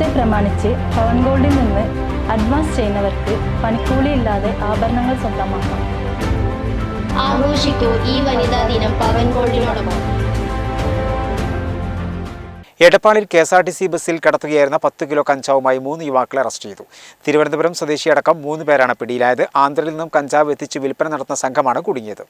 Day പ്രമാണിച്ച് പവൻ ഗോൾഡിൽ നിന്ന് advance ചെയ്യുന്നവർക്ക് പണിക്കൂലിയില്ലാതെ ആഭരണങ്ങൾ സ്വന്തമാക്കാം. ആഘോഷിക്കൂ ഈ വനിതാ ദിനം പവൻ ഗോൾഡിനോടൊപ്പം എടപ്പാളിൽ K S R T C ബസ്സിൽ കടത്തുകയായിരുന്ന പത്ത് കിലോ കഞ്ചാവുമായി മൂന്ന് യുവാക്കളെ അറസ്റ്റ് ചെയ്തു. തിരുവനന്തപുരം സ്വദേശിയടക്കം മൂന്ന് പേരാണ് പിടിയിലായത്. ആന്ധ്രയിൽ നിന്നും കഞ്ചാവ് എത്തിച്ച് വിൽപ്പന നടത്തുന്ന സംഘമാണ് കുടുങ്ങിയത്.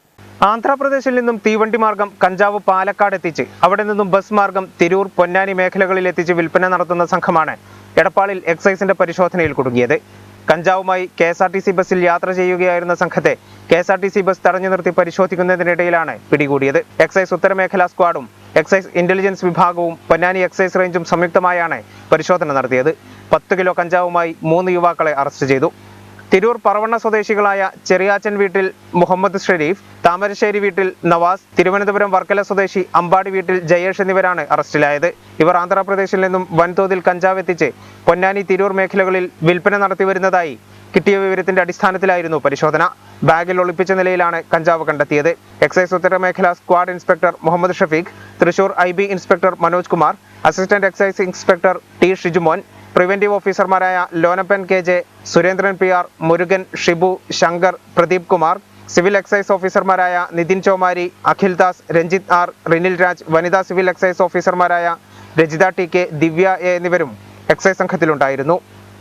ആന്ധ്രാപ്രദേശിൽ നിന്നും തീവണ്ടി മാർഗം കഞ്ചാവ് പാലക്കാട് എത്തിച്ച് അവിടെ നിന്നും ബസ് മാർഗം തിരൂർ പൊന്നാനി മേഖലകളിൽ എത്തിച്ച് വിൽപ്പന നടത്തുന്ന സംഘമാണ് എടപ്പാളിൽ എക്സൈസിന്റെ പരിശോധനയിൽ കുടുങ്ങിയത്. കഞ്ചാവുമായി K S R T C ബസ്സിൽ യാത്ര ചെയ്യുകയായിരുന്ന സംഘത്തെ K S R T C bus തടഞ്ഞു നിർത്തി പരിശോധിക്കുന്നതിനിടയിലാണ് പിടികൂടിയത്. എക്സൈസ് ഉത്തരമേഖലാ സ്ക്വാഡും എക്സൈസ് ഇന്റലിജൻസ് വിഭാഗവും പൊന്നാനി എക്സൈസ് റേഞ്ചും സംയുക്തമായാണ് പരിശോധന നടത്തിയത്. പത്ത് കിലോ കഞ്ചാവുമായി മൂന്ന് യുവാക്കളെ അറസ്റ്റ് ചെയ്തു. തിരൂർ പറവണ്ണ സ്വദേശികളായ ചെറിയാച്ചൻ വീട്ടിൽ മുഹമ്മദ് ഷെരീഫ് താമരശ്ശേരി വീട്ടിൽ നവാസ് തിരുവനന്തപുരം വർക്കല സ്വദേശി അമ്പാടി വീട്ടിൽ ജയേഷ് എന്നിവരാണ് അറസ്റ്റിലായത്. ഇവർ ആന്ധ്രാപ്രദേശിൽ നിന്നും വൻതോതിൽ കഞ്ചാവ് എത്തിച്ച് പൊന്നാനി തിരൂർ മേഖലകളിൽ വിൽപ്പന നടത്തിവരുന്നതായി കിട്ടിയ വിവരത്തിന്റെ അടിസ്ഥാനത്തിലായിരുന്നു പരിശോധന. ബാഗിൽ ഒളിപ്പിച്ച നിലയിലാണ് കഞ്ചാവ് കണ്ടെത്തിയത്. Excise ഉത്തരമേഖല squad inspector Muhammad Shafeeq Thrissur I B inspector Manoj Kumar assistant excise inspector T Shijumon preventive ഓഫീസർമാരായ Lonappan K J Surendran P R Murugan Shibu Shankar Pradeep Kumar civil excise ഓഫീസർമാരായ നിതിൻ ചോമാരി അഖിൽ ദാസ് രഞ്ജിത് ആർ റിനിൽ രാജ് വനിതാ civil excise ഓഫീസർമാരായ Rajitha T K Divya A എന്നിവരും excise സംഘത്തിലുണ്ടായിരുന്നു.